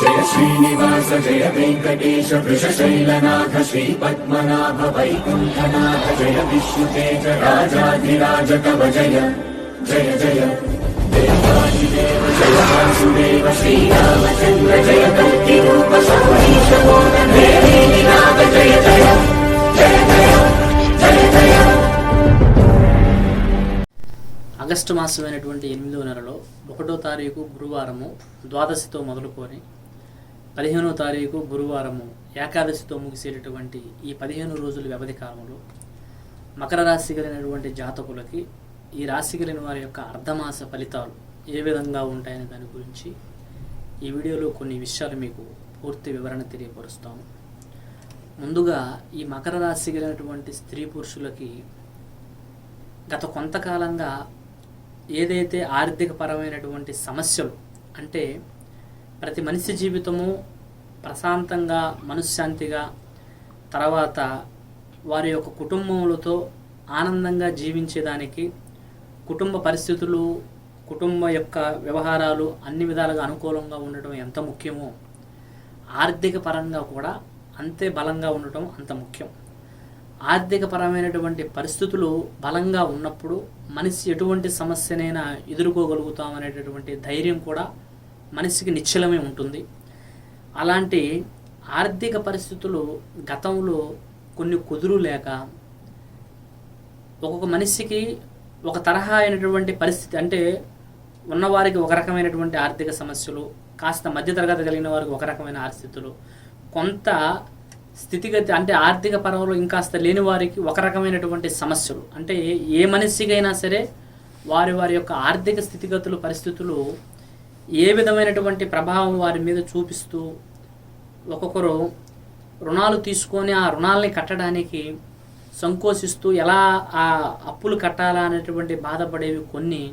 జయ శ్రీనివాస జయ వెంకటేశ వృషశైలనాథ శ్రీ పద్మనాభ వైకుంఠనాథ జయ విష్ణుతేజ రాజాధిరాజ కవ జయ జయ జయ. దేవాదిదేవ జయ వాసుదేవ శ్రీరామచంద్ర జయ కల్కి రూప సౌరీశ నాథ జయ జయ జయ జయ జయ జయ ఆగస్టు మాసమైనటువంటి ఎనిమిదో నెలలో ఒకటో తారీఖు గురువారము ద్వాదశితో మొదలుకొని పదిహేనో తారీఖు గురువారము ఏకాదశితో ముగిసేటటువంటి ఈ పదిహేను రోజుల వ్యవధి కాలంలో మకర రాశి కలిగినటువంటి జాతకులకి ఈ రాశి కలిగిన వారి యొక్క అర్ధమాస ఫలితాలు ఏ విధంగా ఉంటాయనే దాని గురించి ఈ వీడియోలో కొన్ని విషయాలు మీకు పూర్తి వివరణ తెలియపరుస్తాము. ముందుగా ఈ మకర రాశి కలిగినటువంటి స్త్రీ పురుషులకి గత కొంతకాలంగా ఏదైతే ఆర్థిక పరమైనటువంటి సమస్యలు అంటే ప్రతి మనిషి జీవితము ప్రశాంతంగా మనశ్శాంతిగా తర్వాత వారి యొక్క కుటుంబములతో ఆనందంగా జీవించేదానికి కుటుంబ పరిస్థితులు కుటుంబ యొక్క వ్యవహారాలు అన్ని విధాలుగా అనుకూలంగా ఉండటం ఎంత ముఖ్యమో ఆర్థిక పరంగా కూడా అంతే బలంగా ఉండటం అంత ముఖ్యం. ఆర్థిక పరమైనటువంటి పరిస్థితులు బలంగా ఉన్నప్పుడు మనిషి ఎటువంటి సమస్యనైనా ఎదుర్కోగలుగుతాం అనేటటువంటి ధైర్యం కూడా మనిషికి నిశ్చలమే ఉంటుంది. అలాంటి ఆర్థిక పరిస్థితులు గతంలో కొన్ని కుదురు లేక ఒక్కొక్క మనిషికి ఒక తరహా అయినటువంటి పరిస్థితి అంటే ఉన్నవారికి ఒక రకమైనటువంటి ఆర్థిక సమస్యలు కాస్త మధ్యతరగతి కలిగిన వారికి ఒక రకమైన ఆర్థితులు కొంత స్థితిగతి అంటే ఆర్థిక పరంలో ఇంకాస్త లేని వారికి ఒక రకమైనటువంటి సమస్యలు. అంటే ఏ మనిషికైనా సరే వారి వారి యొక్క ఆర్థిక స్థితిగతులు పరిస్థితులు ఏ విధమైనటువంటి ప్రభావం వారి మీద చూపిస్తూ ఒక్కొక్కరు రుణాలు తీసుకొని ఆ రుణాలని కట్టడానికి సంకోచిస్తూ ఎలా ఆ అప్పులు కట్టాలా అనేటువంటి బాధపడేవి కొన్ని.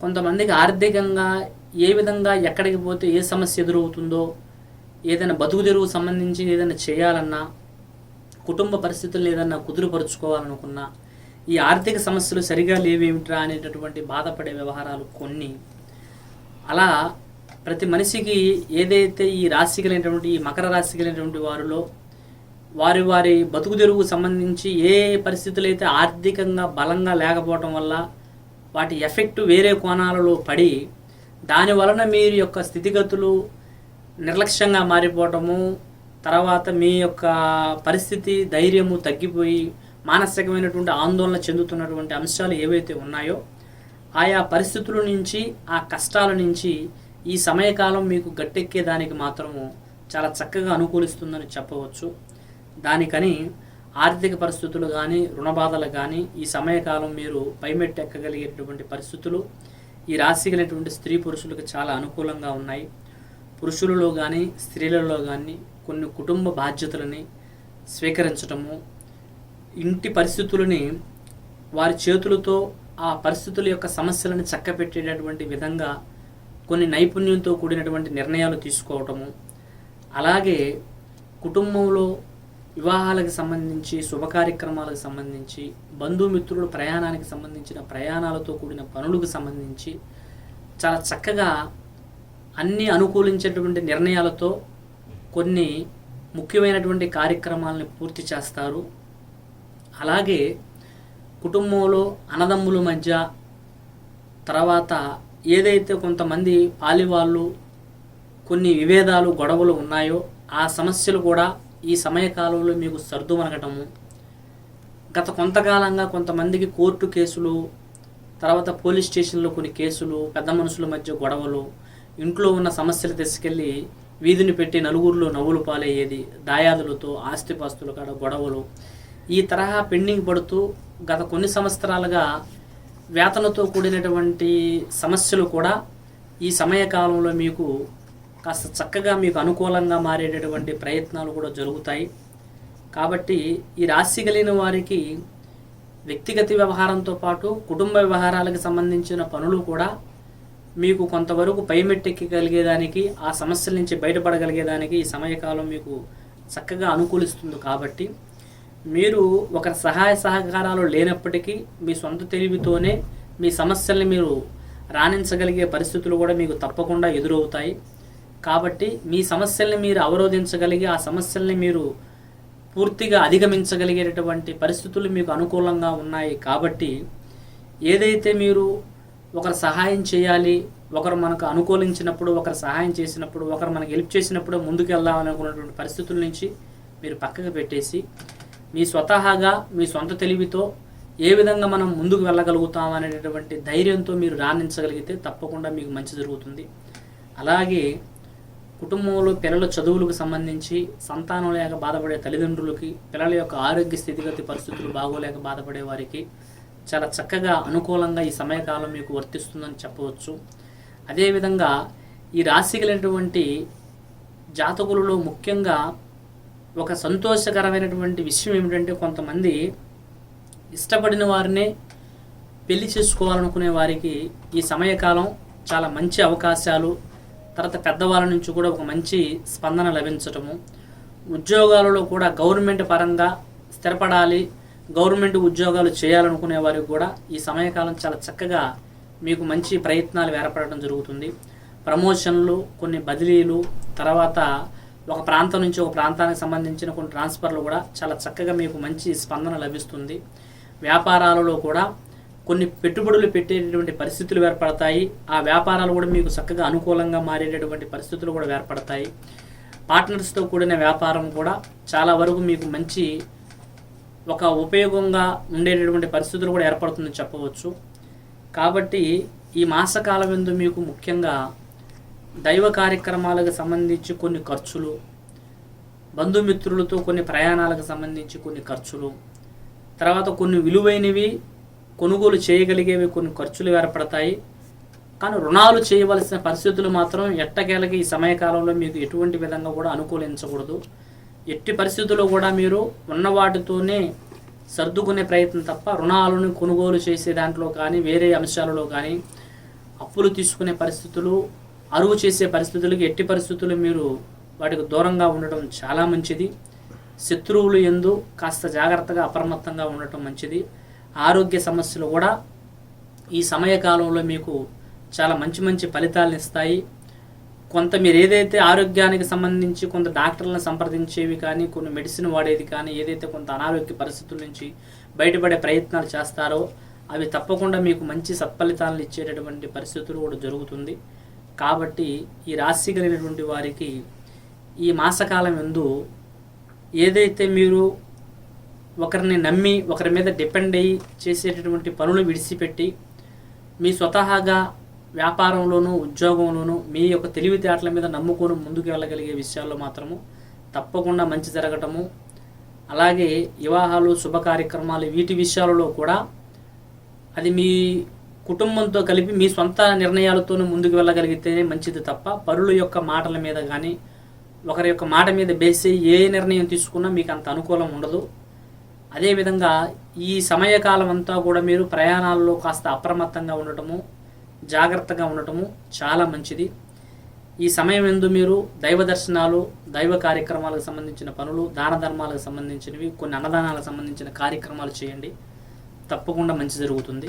కొంతమందికి ఆర్థికంగా ఏ విధంగా ఎక్కడికి పోతే ఏ సమస్య ఎదురవుతుందో ఏదైనా బతుకు తెరువు సంబంధించి ఏదైనా చేయాలన్నా కుటుంబ పరిస్థితులు ఏదైనా కుదురుపరుచుకోవాలనుకున్నా ఈ ఆర్థిక సమస్యలు సరిగా లేవేమిట్రా అనేటటువంటి బాధపడే వ్యవహారాలు కొన్ని. అలా ప్రతి మనిషికి ఏదైతే ఈ రాశి కలిగినటువంటి ఈ మకర రాశి కలిగినటువంటి వారిలో వారి వారి బతుకు తెరువుకు సంబంధించి ఏ పరిస్థితులు అయితే ఆర్థికంగా బలంగా లేకపోవటం వల్ల వాటి ఎఫెక్ట్ వేరే కోణాలలో పడి దాని వలన మీరు యొక్క స్థితిగతులు నిర్లక్ష్యంగా మారిపోవటము తర్వాత మీ యొక్క పరిస్థితి ధైర్యము తగ్గిపోయి మానసికమైనటువంటి ఆందోళన చెందుతున్నటువంటి అంశాలు ఏవైతే ఉన్నాయో ఆయా పరిస్థితుల నుంచి ఆ కష్టాల నుంచి ఈ సమయకాలం మీకు గట్టెక్కేదానికి మాత్రము చాలా చక్కగా అనుకూలిస్తుందని చెప్పవచ్చు. దానికని ఆర్థిక పరిస్థితులు కానీ రుణబాధలు కానీ ఈ సమయకాలం మీరు పైమెట్టెక్కగలిగేటటువంటి పరిస్థితులు ఈ రాశి కలిగినటువంటి స్త్రీ పురుషులకు చాలా అనుకూలంగా ఉన్నాయి. పురుషులలో కానీ స్త్రీలలో కానీ కొన్ని కుటుంబ బాధ్యతలని స్వీకరించటము ఇంటి పరిస్థితులని వారి చేతులతో ఆ పరిస్థితుల యొక్క సమస్యలను చక్కబెట్టేటటువంటి విధంగా కొన్ని నైపుణ్యంతో కూడినటువంటి నిర్ణయాలు తీసుకోవటము అలాగే కుటుంబంలో వివాహాలకు సంబంధించి శుభ కార్యక్రమాలకు సంబంధించి బంధుమిత్రుల ప్రయాణానికి సంబంధించిన ప్రయాణాలతో కూడిన పనులకు సంబంధించి చాలా చక్కగా అన్ని అనుకూలించేటువంటి నిర్ణయాలతో కొన్ని ముఖ్యమైనటువంటి కార్యక్రమాలను పూర్తి చేస్తారు. అలాగే కుటుంబంలో అన్నదమ్ముల మధ్య తర్వాత ఏదైతే కొంతమంది పాలివాళ్ళు కొన్ని విభేదాలు గొడవలు ఉన్నాయో ఆ సమస్యలు కూడా ఈ సమయకాలంలో మీకు సర్దుమనగటము గత కొంతకాలంగా కొంతమందికి కోర్టు కేసులు తర్వాత పోలీస్ స్టేషన్లో కొన్ని కేసులు పెద్ద మనుషుల మధ్య గొడవలు ఇంట్లో ఉన్న సమస్యలు తీసుకెళ్ళి వీధిని పెట్టి నలుగురిలో నవ్వులు పాలయ్యేది దాయాదులతో ఆస్తిపాస్తుల కాడ గొడవలు ఈ తరహా పెండింగ్ పడుతూ గత కొన్ని సంవత్సరాలుగా వేతనతో కూడినటువంటి సమస్యలు కూడా ఈ సమయకాలంలో మీకు కాస్త చక్కగా మీకు అనుకూలంగా మారేటటువంటి ప్రయత్నాలు కూడా జరుగుతాయి. కాబట్టి ఈ రాశి కలిగిన వారికి వ్యక్తిగత వ్యవహారంతో పాటు కుటుంబ వ్యవహారాలకు సంబంధించిన పనులు కూడా మీకు కొంతవరకు పైమెట్టెక్కగలిగేదానికి ఆ సమస్యల నుంచి బయటపడగలిగేదానికి ఈ సమయకాలం మీకు చక్కగా అనుకూలిస్తుంది కాబట్టి మీరు ఒక సహాయ సహకారాలు లేనప్పటికీ మీ సొంత తెలివితోనే మీ సమస్యల్ని మీరు రాణించగలిగే పరిస్థితులు కూడా మీకు తప్పకుండా ఎదురవుతాయి. కాబట్టి మీ సమస్యల్ని మీరు అవరోధించగలిగి ఆ సమస్యల్ని మీరు పూర్తిగా అధిగమించగలిగేటటువంటి పరిస్థితులు మీకు అనుకూలంగా ఉన్నాయి కాబట్టి ఏదైతే మీరు ఒకరు సహాయం చేయాలి ఒకరు మనకు అనుకూలించినప్పుడు ఒకరు సహాయం చేసినప్పుడు ఒకరు మనకు హెల్ప్ చేసినప్పుడు ముందుకు వెళ్దామనుకున్నటువంటి పరిస్థితుల నుంచి మీరు పక్కకు పెట్టేసి మీ స్వతహాగా మీ సొంత తెలివితో ఏ విధంగా మనం ముందుకు వెళ్ళగలుగుతాం అనేటటువంటి ధైర్యంతో మీరు రాణించగలిగితే తప్పకుండా మీకు మంచి జరుగుతుంది. అలాగే కుటుంబంలో పిల్లల చదువులకు సంబంధించి సంతానం లేక బాధపడే తల్లిదండ్రులకి పిల్లల యొక్క ఆరోగ్య స్థితిగతి పరిస్థితులు బాగోలేక బాధపడే వారికి చాలా చక్కగా అనుకూలంగా ఈ సమయకాలం మీకు వర్తిస్తుందని చెప్పవచ్చు. అదేవిధంగా ఈ రాశి కలిగినటువంటి జాతకులలో ముఖ్యంగా ఒక సంతోషకరమైనటువంటి విషయం ఏమిటంటే కొంతమంది ఇష్టపడిన వారినే పెళ్ళి చేసుకోవాలనుకునే వారికి ఈ సమయకాలం చాలా మంచి అవకాశాలు తర్వాత పెద్దవాళ్ళ నుంచి కూడా ఒక మంచి స్పందన లభించటము. ఉద్యోగాలలో కూడా గవర్నమెంట్ పరంగా స్థిరపడాలి గవర్నమెంట్ ఉద్యోగాలు చేయాలనుకునే వారికి కూడా ఈ సమయకాలం చాలా చక్కగా మీకు మంచి ప్రయత్నాలు ఏర్పడడం జరుగుతుంది. ప్రమోషన్లు కొన్ని బదిలీలు తర్వాత ఒక ప్రాంతం నుంచి ఒక ప్రాంతానికి సంబంధించిన కొన్ని ట్రాన్స్ఫర్లు కూడా చాలా చక్కగా మీకు మంచి స్పందన లభిస్తుంది. వ్యాపారాలలో కూడా కొన్ని పెట్టుబడులు పెట్టేటటువంటి పరిస్థితులు ఏర్పడతాయి. ఆ వ్యాపారాలు కూడా మీకు చక్కగా అనుకూలంగా మారేటటువంటి పరిస్థితులు కూడా ఏర్పడతాయి. పార్ట్నర్స్తో కూడిన వ్యాపారం కూడా చాలా వరకు మీకు మంచి ఒక ఉపయోగంగా ఉండేటటువంటి పరిస్థితులు కూడా ఏర్పడుతుందని చెప్పవచ్చు. కాబట్టి ఈ మాసకాలం ఎందు మీకు ముఖ్యంగా దైవ కార్యక్రమాలకు సంబంధించి కొన్ని ఖర్చులు బంధుమిత్రులతో కొన్ని ప్రయాణాలకు సంబంధించి కొన్ని ఖర్చులు తర్వాత కొన్ని విలువైనవి కొనుగోలు చేయగలిగేవి కొన్ని ఖర్చులు ఏర్పడతాయి. కానీ రుణాలు చేయవలసిన పరిస్థితులు మాత్రం ఎట్టకేలకి ఈ సమయకాలంలో మీకు ఎటువంటి విధంగా కూడా అనుకూలించకూడదు. ఎట్టి పరిస్థితుల్లో కూడా మీరు ఉన్న వాటితోనే సర్దుకునే ప్రయత్నం తప్ప రుణాలను కొనుగోలు చేసే దాంట్లో కానీ వేరే అంశాలలో కానీ అప్పులు తీసుకునే పరిస్థితులు అరువు చేసే పరిస్థితులకి ఎట్టి పరిస్థితులు మీరు వాటికి దూరంగా ఉండటం చాలా మంచిది. శత్రువులు ఎందు కాస్త జాగ్రత్తగా అప్రమత్తంగా ఉండటం మంచిది. ఆరోగ్య సమస్యలు కూడా ఈ సమయకాలంలో మీకు చాలా మంచి మంచి ఫలితాలను ఇస్తాయి. కొంత మీరు ఏదైతే ఆరోగ్యానికి సంబంధించి కొంత డాక్టర్లను సంప్రదించేవి కానీ కొన్ని మెడిసిన్ వాడేది కానీ ఏదైతే కొంత అనారోగ్య పరిస్థితుల నుంచి బయటపడే ప్రయత్నాలు చేస్తారో అవి తప్పకుండా మీకు మంచి సత్ఫలితాలను ఇచ్చేటటువంటి పరిస్థితులు కూడా జరుగుతుంది. కాబట్టి ఈ రాశి కలిగినటువంటి వారికి ఈ మాసకాలం ఎందు ఏదైతే మీరు ఒకరిని నమ్మి ఒకరి మీద డిపెండ్ అయ్యి చేసేటటువంటి పనులు విడిచిపెట్టి మీ స్వతహాగా వ్యాపారంలోనూ ఉద్యోగంలోనూ మీ యొక్క తెలివితేటల మీద నమ్ముకొని ముందుకు వెళ్ళగలిగే విషయాల్లో మాత్రము తప్పకుండా మంచి జరగటము అలాగే వివాహాలు శుభ కార్యక్రమాలు వీటి విషయాలలో కూడా అది మీ కుటుంబంతో కలిపి మీ సొంత నిర్ణయాలతోనే ముందుకు వెళ్ళగలిగితేనే మంచిది తప్ప పరుల యొక్క మాటల మీద కానీ ఒకరి యొక్క మాట మీద బేసి ఏ నిర్ణయం తీసుకున్నా మీకు అంత అనుకూలం ఉండదు. అదేవిధంగా ఈ సమయకాలం అంతా కూడా మీరు ప్రయాణాల్లో కాస్త అప్రమత్తంగా ఉండటము జాగ్రత్తగా ఉండటము చాలా మంచిది. ఈ సమయం ఎందు మీరు దైవ దర్శనాలు దైవ కార్యక్రమాలకు సంబంధించిన పనులు దాన ధర్మాలకు సంబంధించినవి కొన్ని అన్నదానాలకు సంబంధించిన కార్యక్రమాలు చేయండి. తప్పకుండా మంచి జరుగుతుంది.